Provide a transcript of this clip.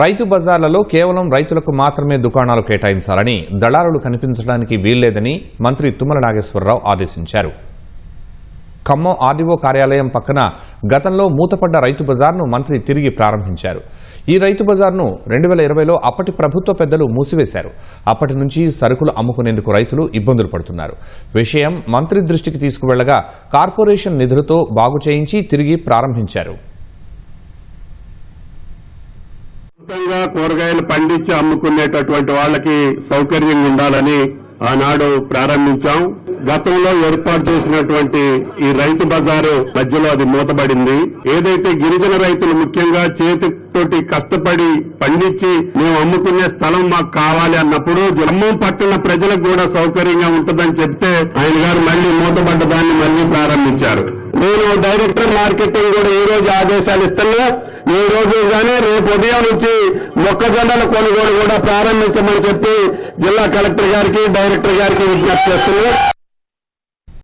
రైతు బజార్లలో కేవలం రైతులకు మాత్రమే దుకాణాలు కేటాయించాలని దళారులు కనిపించడానికి వీల్లేదని మంత్రి తుమ్మల నాగేశ్వరరావు ఆదేశించారు. ఖమ్మం ఆర్డీఓ కార్యాలయం పక్కన గతంలో మూతపడ్డ రైతు బజార్ను మంత్రి తిరిగి ప్రారంభించారు. ఈ రైతు బజార్ను రెండు వేల ఇరవైలో అప్పటి ప్రభుత్వ పెద్దలు మూసివేశారు. అప్పటి నుంచి సరుకులు అమ్ముకునేందుకు రైతులు ఇబ్బందులు పడుతున్నారు. విషయం మంత్రి దృష్టికి తీసుకువెళ్ళగా కార్పొరేషన్ నిధులతో బాగు చేయించి తిరిగి ప్రారంభించారు. సొంతంగా కూరగాయలు పండించి అమ్ముకునేటటువంటి వాళ్ళకి సౌకర్యం ఉండాలని ఆనాడు ప్రారంభించాం. గతంలో ఏర్పాటు చేసినటువంటి ఈ రైతు బజారు మధ్యలో అది మూతబడింది. ఏదైతే గిరిజన రైతులు ముఖ్యంగా చేతితోటి కష్టపడి పండించి మేము అమ్ముకునే స్థలం మాకు కావాలి అన్నప్పుడు జమ్మం పట్టణ ప్రజలకు కూడా సౌకర్యంగా ఉంటుందని చెప్తే ఆయన గారు మళ్ళీ మూతబడ్డ దాన్ని మళ్ళీ ప్రారంభించారు. నేను డైరెక్టర్ మార్కెటింగ్ కూడా ఈ రోజు ఆదేశాలు ఇస్తున్నా ఈ రోజు కానీ రేపు ఉదయం నుంచి మొక్కజొన్నల కొనుగోలు కూడా ప్రారంభించమని చెప్పి జిల్లా కలెక్టర్ గారికి డైరెక్టర్ గారికి విజ్ఞప్తి చేస్తున్నా.